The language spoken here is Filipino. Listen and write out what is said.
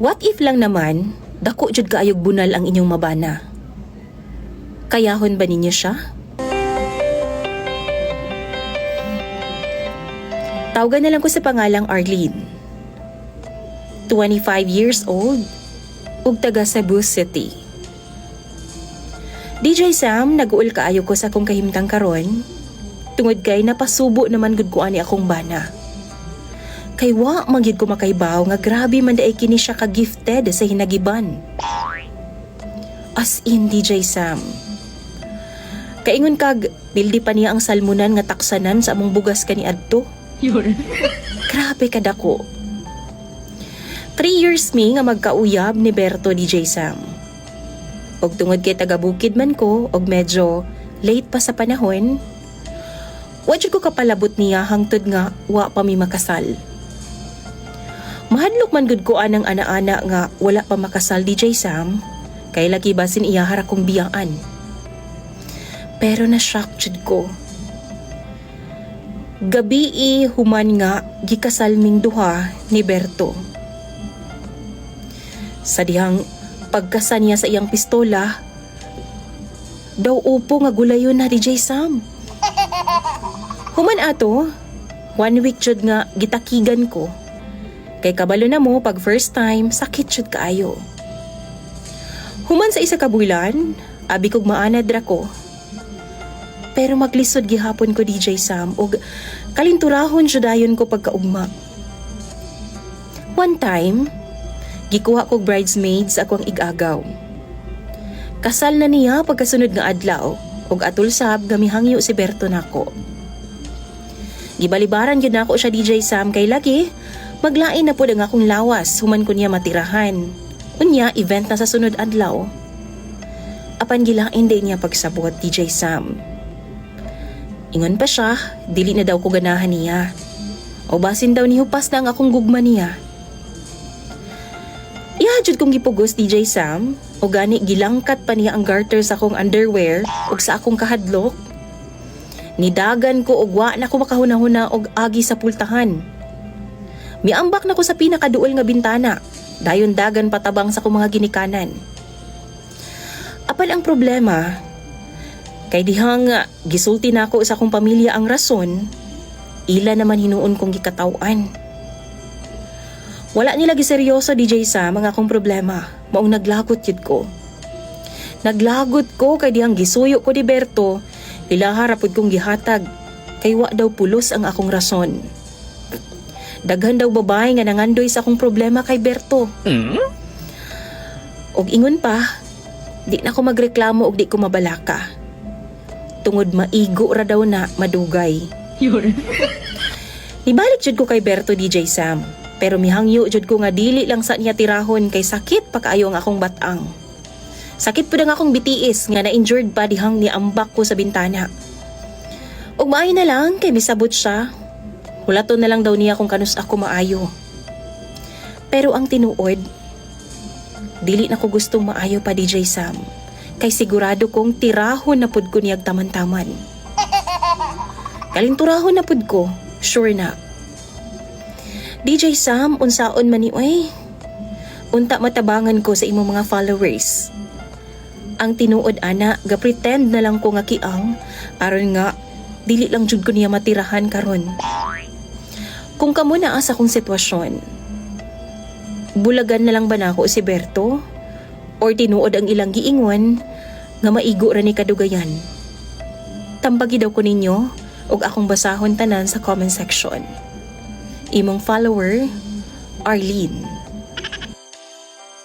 What if lang naman, dako jud kaayog bunal ang inyong mabana? Kayahon ba ninyo siya? Tawagan na lang ko sa pangalang Arlene. 25 years old, ug taga Cebu City. DJ Sam, nag-uul kaayo ko sa akong kahimtang karon. Tungod kay napasubo naman gud ko ani akong bana. Kay wa magyud ko makaibaw nga grabe man daay kini siya ka gifted sa hinagiban. As in DJ Sam. Kaingon kag bildi pa niya ang salmunan nga taksanan sa among bugas kani adto. Grabe kadako. Three years mi nga magkauyab ni Berto DJ Sam. Og tungod kay taga bukid man ko og medyo late pa sa panahon, wa jud ko kapalabot niya hangtod nga wa pa mi makasal. Mahadlok man gud ko anang ana-ana nga wala pa makasal DJ Sam, kay lagi basin iya hara kong biyaan. Pero na-shock jud ko. Gabi i human nga gikasal ming duha ni Berto. Sa dihang pagkasa niya sa iyang pistola, daw upo nga gulayon na DJ Sam. Human ato, one week jud nga gitakigan ko. Kay kabalo na mo pag first time, sakit jud kaayo. Human sa isa ka bulan, abi kog maanad ra ko. Pero maglisod gihapon ko DJ Sam og kalinturahon jud dayon ko pagkaugma. One time, gikuha kog bridesmaids ako ang igagaw. Kasal na niya pagkasunod nga adlaw ug atul sab gamihangyo si Berto nako. Gibalibaran gyud nako siya DJ Sam kay lagi maglain na pud ang akong lawas human ko niya matirahan. Unya event na sa sunod adlaw. Apan gilain din niya pagsabot DJ Sam. Ingon pa siya, dili na daw ko ganahan niya. O basin daw ni hupas na ang akong gugma niya. Ihajud kong gipugos DJ Sam, o gani gilangkat pa niya ang garter sa akong underwear ug sa akong kahadlok. Nidagan ko og wa na ko makahuna-huna og agi sa pultahan. Miambak na ko sa pinakaduol nga bintana, dayon dagan patabang sa mga ginikanan. Apan ang problema, kay dihang gisulti na ako sa akong pamilya ang rason, ila naman hinuon kong gikatawan. Wala nila giseryoso DJ sa mga akong problema, maong naglagot yun ko. Naglagot ko kay dihang gisuyo ko ni Berto, ilaha rapod kong gihatag, kay wa daw pulos ang akong rason. Daghan daw babae nga nangandoy sa akong problema kay Berto. Og ingon pa, di na ko magreklamo og di ko mabalaka. Tungod maigo ra daw na madugay. Nibalik jud ko kay Berto DJ Sam, pero mihangyo jud ko nga dili lang sa niya tirahon kay sakit pa kaayo ang akong batang. Sakit pud ang akong bitiis nga na-injured pa dihang niambak ko sa bintana. Ug maayo na lang kay misabot siya. Hulaton na lang daw niya kung kanus ako maayo. Pero ang tinuod, dili na ko gustong maayo pa DJ Sam. Kay sigurado kong tirahon na pud ko niyag taman-taman. Kalinturahon na pud ko, sure na. DJ Sam, unsaon man ni oy. Unta matabangan ko sa imong mga followers. Ang tinuod ana, ga pretend na lang ko nga kiang aron nga dili lang jud ko niya matirahan karon. Kung kamo naa sa akong sitwasyon, bulagan na lang ba nako si Berto? Or tinuod ang ilang giingon nga maigo ra ni kadugayan? Tambagi daw ko ninyo og akong basahon tanan sa comment section. Imong follower, Arlene.